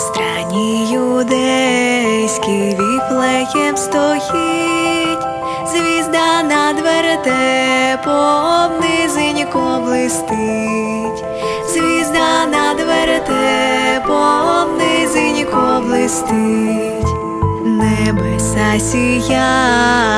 страні юдейській віплеєм стоїть, звізда над вертепом низенько блистить, звізда над вертепом низенько блистить, небеса сіять.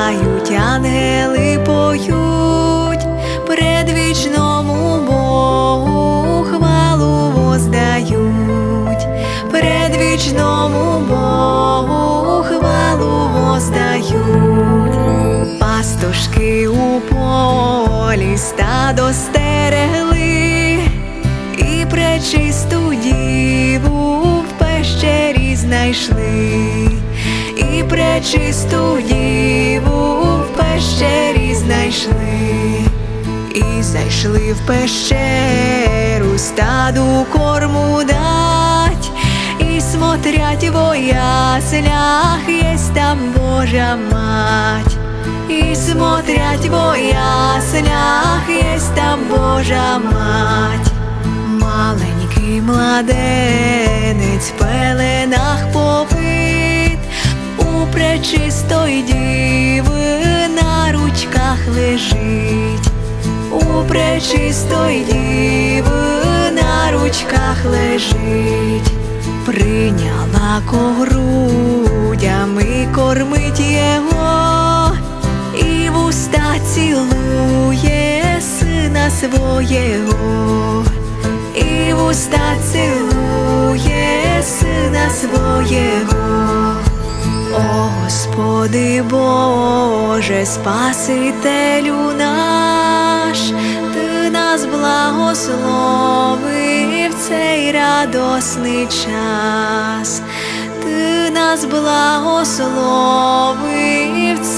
Пастушки у полі стадо стерегли, і пречисту діву в пещері знайшли, і пречисту діву в пещері знайшли, і зайшли в пещеру стаду корму дать, і смотрять во яслях, єсть там Божа мать. І смотрять во яслях, єсть там Божа мать, маленький младенець в пеленах попит, у пречистої діви на ручках лежить, у пречистої діви на ручках лежить, прийняла ко грудями кормить його свого, і в уста цілує сина свого. О Господи Боже, Спасителю наш, Ти нас благословив цей радосний час, Ти нас благословив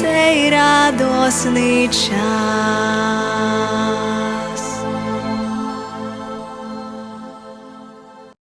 цей радосний час.